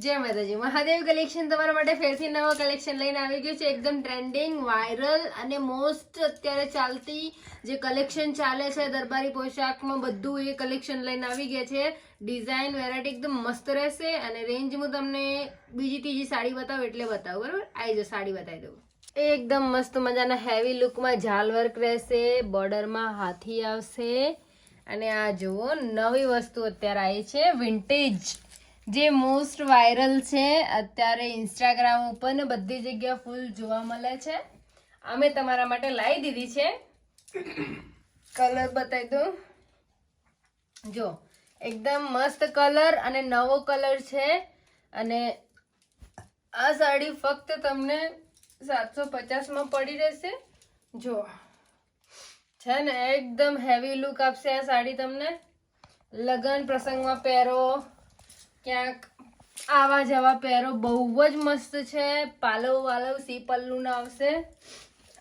જય માતાજી. મહાદેવ કલેક્શન તમારા માટે ફેરથી નવો કલેક્શન લઈને આવી ગયું છે. એકદમ ટ્રેન્ડિંગ વાયરલ અને મોસ્ટ અત્યારે ચાલતી જે કલેક્શન ચાલે છે, દરબારી પોશાકમાં બધું એ કલેક્શન લઈને આવી ગયા છે. ડિઝાઇન વેરાયટી એકદમ મસ્ત રહેશે અને રેન્જ હું તમને બીજી ત્રીજી સાડી બતાવું એટલે બતાવું, બરાબર? આવી જાઓ, સાડી બતાવી દઉં. એકદમ મસ્ત મજાના હેવી લુકમાં ઝાલ વર્ક રહેશે બોર્ડરમાં હાથી આવશે. અને આ જુઓ, નવી વસ્તુ અત્યારે આવી છે વિન્ટેજ જે મોસ્ટ વાયરલ છે, અત્યારે ઇન્સ્ટાગ્રામ ઉપર ને બધી જગ્યા ફૂલ જોવા મળે છે. અમે તમારા માટે લાવી દીધી છે. કલર બતાવી દઉં. જો, એકદમ મસ્ત કલર અને નવો કલર છે. અને આ સાડી ફક્ત તમને સાતસો પચાસમાં પડી રહેશે. જો, છે ને, એકદમ હેવી લુક આપશે આ સાડી તમને. લગ્ન પ્રસંગમાં પહેરો. ક્યાંક આવા જવા પહેરો બહુ જ મસ્ત છે. પાલવ વાલવ સી પલ્લું આવશે.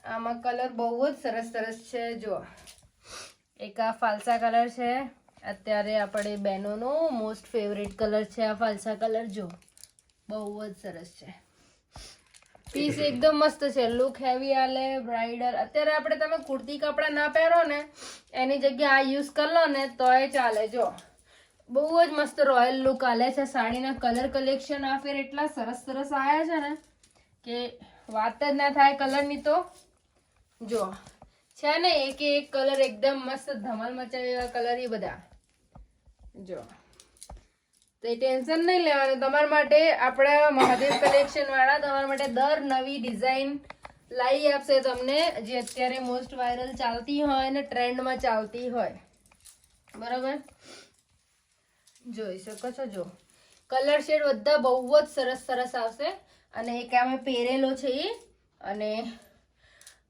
આમાં કલર બહુ જ સરસ સરસ છે. જો, એક આ ફાલસા કલર છે. અત્યારે આપણે બહેનોનો મોસ્ટ ફેવરેટ કલર છે આ ફાલસા કલર. જો, બહુ જ સરસ છે. પીસ એકદમ મસ્ત છે. લુક હેવી આલે બ્રાઇડર અત્યારે આપણે તમે કુર્તી કપડાં ના પહેરો ને, એની જગ્યાએ આ યુઝ કરી લો ને, તોય ચાલે. જો બહુ જ મસ્ત રોયલ લુક આલે છે. સાડીના કલર કલેક્શન આ ફેર એટલા સરસ સરસ આવ્યા છે ને કે વાત જ ના થાય કલરની તો. જો, છે ને એક એક કલર એકદમ મસ્ત ધમાલ મચાવે એવા કલર એ બધા. જો, તો એ ટેન્શન નહીં લેવાનું. તમારા માટે આપણા મહાદેવ કલેક્શનવાળા તમારા માટે દર નવી ડિઝાઇન લાવી આપશે તમને, જે અત્યારે મોસ્ટ વાયરલ ચાલતી હોય અને ટ્રેન્ડમાં ચાલતી હોય. બરાબર? જોઈ શકો છો, જો. કલર શેડ બધા બહુ જ સરસ સરસ આવશે. અને એક અમે પહેરેલો છે એ અને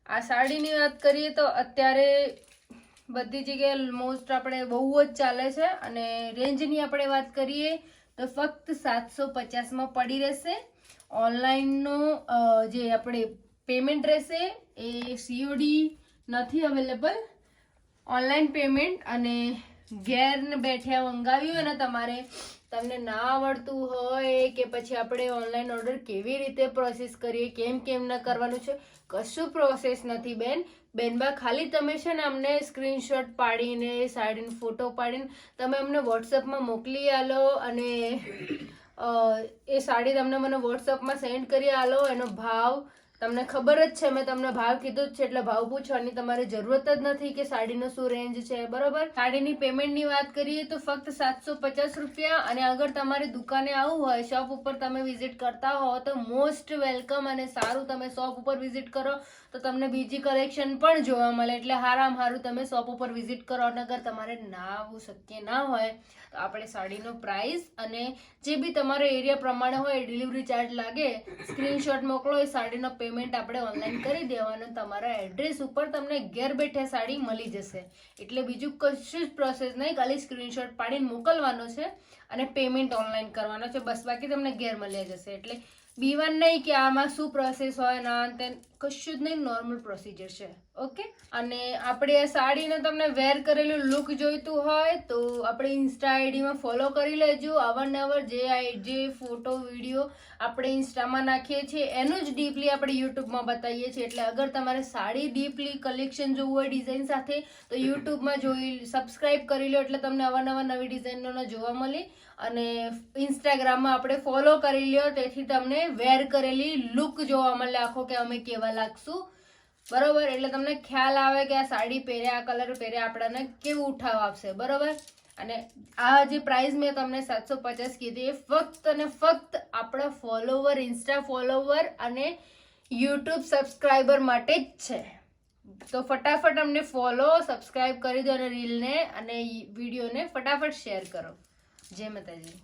આ સાડીની વાત કરીએ તો અત્યારે બધી જગ્યાએ મોસ્ટ આપણે બહુ જ ચાલે છે. અને રેન્જની આપણે વાત કરીએ તો ફક્ત સાતસો પચાસમાં પડી રહેશે. ઓનલાઈનનો જે આપણે પેમેન્ટ રહેશે એ સીઓડી નથી અવેલેબલ ઓનલાઈન પેમેન્ટ અને ઘેર બેઠ્યા મંગાવ્યું હોય ને તમારે તમને ના આવડતું હોય કે પછી આપણે ઓનલાઈન ઓર્ડર કેવી રીતે પ્રોસેસ કરીએ, કેમ કેમ ના કરવાનું છે, કશું પ્રોસેસ નથી બેન. બેનબા ખાલી તમે છે ને અમને સ્ક્રીનશોટ પાડીને સાડીને ફોટો પાડીને તમે અમને વોટ્સઅપમાં મોકલી આલો અને એ સાડી તમને મને વોટ્સઅપમાં સેન્ડ કરી આલો. એનો ભાવ તમને ખબર જ છે, મેં તમને ભાવ કીધો જ છે, એટલે ભાવ પૂછવાની તમારે જરૂરત જ નથી કે સાડીનો શું રેન્જ છે, બરોબર? સાડીની પેમેન્ટની વાત કરીએ તો ફક્ત સાતસો પચાસ રૂપિયા અને અગર તમારે દુકાને આવવું હોય શોપ ઉપર તમે વિઝિટ કરતા હો, તો મોસ્ટ વેલકમ અને સારું તમે શોપ ઉપર વિઝિટ કરો, તો તમને બીજી કલેક્શન પણ જોવા મળે. એટલે હારામ હારું તમે શોપ ઉપર વિઝિટ કરો અને અગર તમારે ના આવવું શક્ય ના હોય, તો આપણે સાડીનો પ્રાઇસ અને જે બી તમારો એરિયા પ્રમાણે હોય ડિલિવરી ચાર્જ લાગે સ્ક્રીનશોટ મોકલો, એ સાડીનો પેમેન્ટ આપણે ઓનલાઈન કરી દેવાનું, તમારા એડ્રેસ ઉપર તમને ઘેર બેઠે સાડી મળી જશે. એટલે બીજું કશું જ પ્રોસેસ નહીં, ખાલી સ્ક્રીનશોટ પાડીને મોકલવાનો છે. અને પેમેન્ટ ઓનલાઈન કરવાનો છે. બસ બાકી તમને ઘેર મળી જશે. એટલે બીવન નહીં કે આમાં શું પ્રોસેસ હોય ના તે કશું જ નહીં નોર્મલ પ્રોસિજર છે. ઓકે અને આપણે આ સાડીને તમને વેર કરેલું લુક જોઈતું હોય તો આપણે ઇન્સ્ટા આઈડીમાં ફોલો કરી લેજો. અવારનવાર જે જે ફોટો વીડિયો આપણે ઇન્સ્ટામાં નાખીએ છીએ. એનું જ ડીપલી આપણે યુટ્યુબમાં બતાવીએ છીએ. એટલે અગર તમારે સાડી ડીપલી કલેક્શન જોવું હોય ડિઝાઇન સાથે, તો યુટ્યુબમાં જોઈ સબસ્ક્રાઈબ કરી લો. એટલે તમને અવારનવાર નવી ડિઝાઇનોના જોવા મળે. અને ઇન્સ્ટાગ્રામમાં આપણે ફોલો કરી લ્યો તેથી તમને વેર કરેલી લુક જોવા મળે, આખો કે અમે કેવા લાગશું. બરોબર? એટલે તમને ખ્યાલ આવે કે આ સાડી પહેરે આ કલર પહેરે આપણને કેવું ઉઠાવ આપશે. બરોબર? અને આ જે પ્રાઇસ મેં તમને સાતસો પચાસ કીધી એ ફક્ત અને ફક્ત આપણા ફોલોવર ઇન્સ્ટા ફોલોવર અને યુટ્યુબ સબસ્ક્રાઈબર માટે જ છે. તો ફટાફટ અમને ફોલો સબસ્ક્રાઇબ કરી દો અને રીલને અને વિડીયોને ફટાફટ શેર કરો. જય માતાજી.